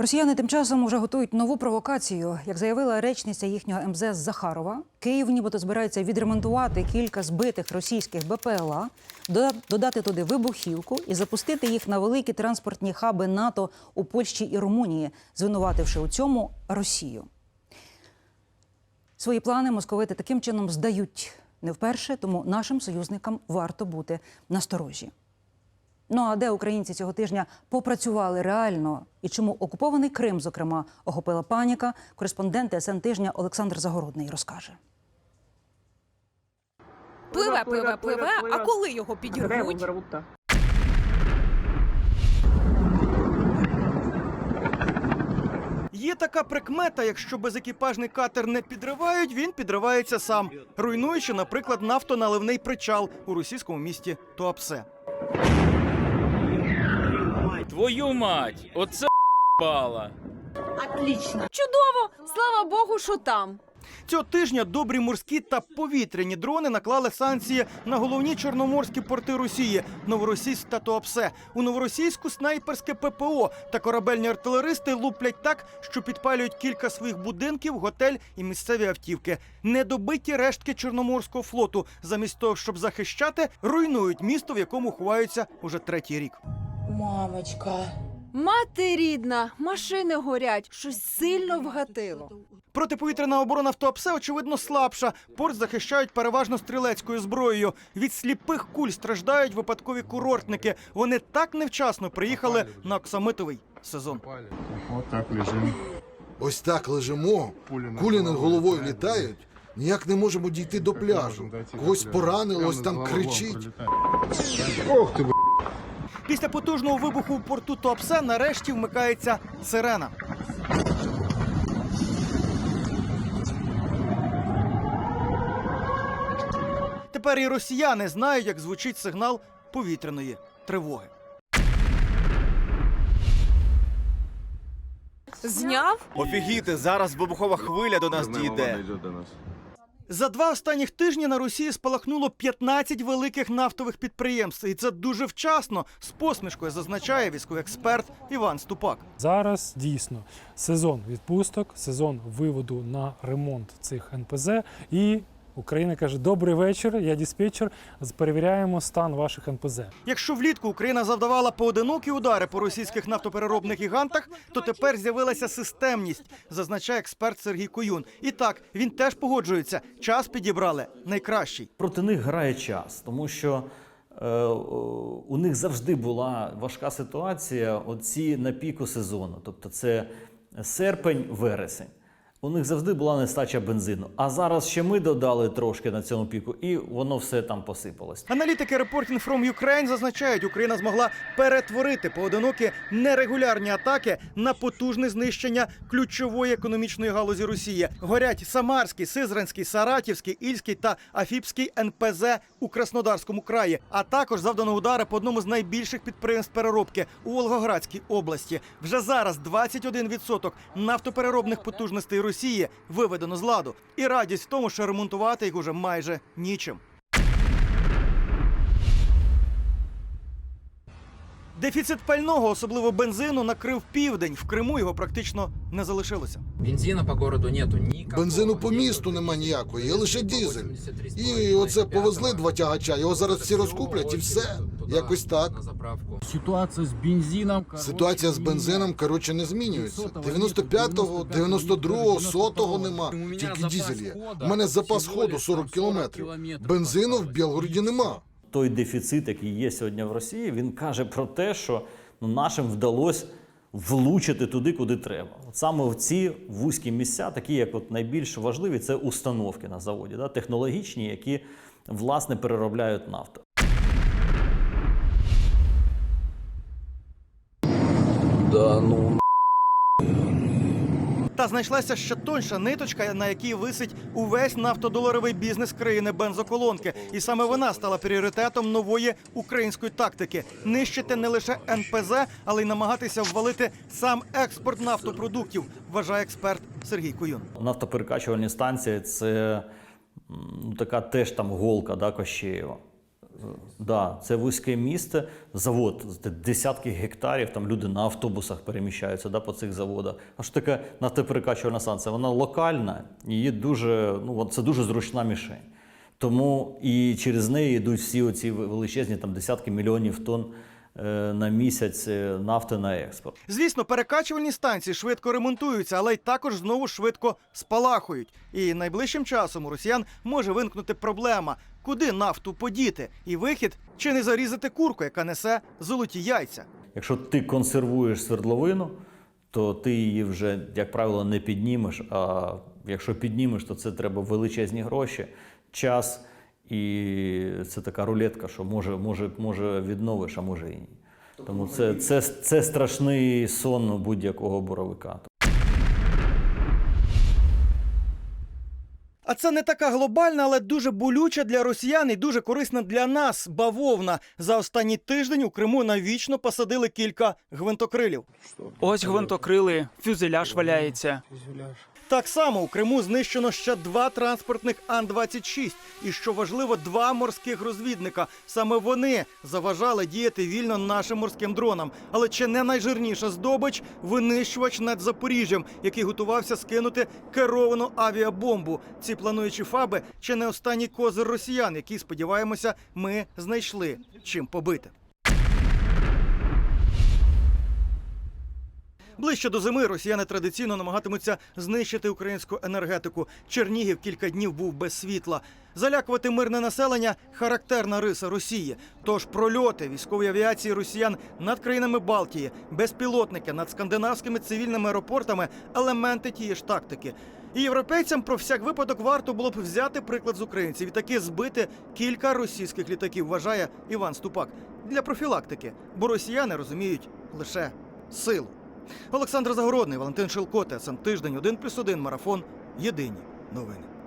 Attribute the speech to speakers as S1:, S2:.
S1: Росіяни тим часом уже готують нову провокацію. Як заявила речниця їхнього МЗС Захарова, Київ нібито збирається відремонтувати кілька збитих російських БПЛА, додати туди вибухівку і запустити їх на великі транспортні хаби НАТО у Польщі і Румунії, звинувативши у цьому Росію. Свої плани московити таким чином здають не вперше, тому нашим союзникам варто бути насторожі. Ну а де українці цього тижня попрацювали реально і чому окупований Крим, зокрема, охопила паніка? Кореспондент СН тижня Олександр Загородний розкаже.
S2: Пливе, пливе, пливе, а коли його підірвуть?
S3: Є така прикмета, якщо безекіпажний катер не підривають, він підривається сам, руйнуючи, наприклад, нафтоналивний причал у російському місті Туапсе.
S4: Твою мать, оце бала.
S2: Чудово! Слава Богу, що там.
S3: Цього тижня добрі морські та повітряні дрони наклали санкції на головні чорноморські порти Росії Новоросійськ та Туапсе. У новоросійську снайперське ППО та корабельні артилеристи луплять так, що підпалюють кілька своїх будинків, готель і місцеві автівки. Недобиті рештки Чорноморського флоту, замість того, щоб захищати, руйнують місто, в якому ховаються уже третій рік.
S5: Мамочка.
S2: Мати рідна, машини горять, щось сильно вгатило.
S3: Протиповітряна оборона в Туапсе, очевидно, слабша. Порт захищають переважно стрілецькою зброєю. Від сліпих куль страждають випадкові курортники. Вони так невчасно приїхали на оксамитовий сезон.
S6: Вот так лежим.
S7: Ось так лежимо,
S6: Кулі над головою літають.
S7: Ніяк не можемо дійти до пляжу. Когось поранило, ось там кричить.
S6: Ох ты,
S3: Після потужного вибуху в порту Туапсе нарешті вмикається сирена. Тепер і росіяни знають, як звучить сигнал повітряної тривоги.
S2: Зняв?
S8: Офігіти, зараз вибухова хвиля до нас дійде.
S6: до нас.
S3: За два останніх тижні на Росії спалахнуло 15 великих нафтових підприємств, і це дуже вчасно. З посмішкою зазначає військовий експерт Іван Ступак.
S9: Зараз дійсно сезон відпусток, сезон виводу на ремонт цих НПЗ. І Україна каже: Добрий вечір, я диспетчер. Перевіряємо стан ваших НПЗ.
S3: Якщо влітку Україна завдавала поодинокі удари по російських нафтопереробних гігантах, то тепер з'явилася системність, зазначає експерт Сергій Коюн. І так він теж погоджується. Час підібрали найкращий.
S10: проти них грає час, тому що е, у них завжди була важка ситуація оці на піку сезону. Тобто це серпень, вересень. У них завжди була нестача бензину. А зараз ще ми додали трошки на цьому піку, і воно все там посипалось.
S3: Аналітики Reporting from Ukraine зазначають, Україна змогла перетворити поодинокі нерегулярні атаки на потужне знищення ключової економічної галузі Росії. Горять Самарський, Сизранський, Саратівський, Ільський та Афіпський НПЗ у Краснодарському краї. А також завдано удари по одному з найбільших підприємств переробки у Волгоградській області. Вже зараз 21% нафтопереробних потужностей Росії виведено з ладу. І радість в тому, що ремонтувати їх уже майже нічим. Дефіцит пального, особливо бензину, накрив південь. В Криму його практично не залишилося.
S5: Бензина по городу нету никакого.
S7: Бензину по місту нема ніякої, є лише дизель. І оце повезли два тягача, його зараз всі розкуплять і все. Якось так.
S5: На заправку.
S6: Ситуація з бензином.
S7: Ситуація з бензином, коротше, не змінюється. 95-го, 92-го, 100-го нема. Тільки дизель є. У мене запас ходу 40 кілометрів. Бензину в Білгороді нема.
S10: Той дефіцит, який є сьогодні в Росії, він каже про те, що ну, нашим вдалося влучити туди, куди треба. От саме в ці вузькі місця, такі як от найбільш важливі, це установки на заводі, да, технологічні, які власне переробляють нафту.
S5: Да ну
S3: Та знайшлася ще тонша ниточка, на якій висить увесь нафтодоларовий бізнес країни бензоколонки. І саме вона стала пріоритетом нової української тактики: нищити не лише НПЗ, але й намагатися ввалити сам експорт нафтопродуктів, вважає експерт Сергій Куюн.
S10: Нафтоперекачувальні станції це ну, така теж там голка да, Кощеєва. Да, це вузьке місце, завод, десятки гектарів, там люди на автобусах переміщаються да, по цих заводах. А що таке нафтоперекачувальна станція? Вона локальна, її дуже, ну, це дуже зручна мішень. Тому і через неї йдуть всі оці величезні там, десятки мільйонів тонн на місяць е, нафти на експорт.
S3: Звісно, перекачувальні станції швидко ремонтуються, але й також знову швидко спалахують. І найближчим часом у росіян може виникнути проблема, куди нафту подіти, і вихід чи не зарізати курку, яка несе золоті яйця.
S10: Якщо ти консервуєш свердловину, то ти її вже, як правило, не піднімеш. А якщо піднімеш, то це треба величезні гроші, час. І це така рулетка, що може, може, може відновиш, а може і ні. Тому це, це, це страшний сон будь-якого боровика.
S3: А це не така глобальна, але дуже болюча для росіян і дуже корисна для нас бавовна. За останній тиждень у Криму навічно посадили кілька гвинтокрилів.
S11: Ось гвинтокрили, фюзеляж валяється.
S3: Так само у Криму знищено ще два транспортних Ан-26. І що важливо, два морських розвідника. Саме вони заважали діяти вільно нашим морським дронам. Але чи не найжирніша здобич винищувач над Запоріжжям, який готувався скинути керовану авіабомбу. Ці плануючі фаби чи не останній козир росіян, який сподіваємося, ми знайшли чим побити. Ближче до зими росіяни традиційно намагатимуться знищити українську енергетику. Чернігів кілька днів був без світла. Залякувати мирне населення характерна риса Росії. Тож прольоти військової авіації росіян над країнами Балтії, безпілотники над скандинавськими цивільними аеропортами елементи тієї ж тактики. І європейцям про всяк випадок варто було б взяти приклад з українців і таки збити кілька російських літаків, вважає Іван Ступак для профілактики, бо росіяни розуміють лише силу. Олександр Загородний, Валентин Шилко, ТСН Тиждень, 1+,1 марафон. Єдині новини.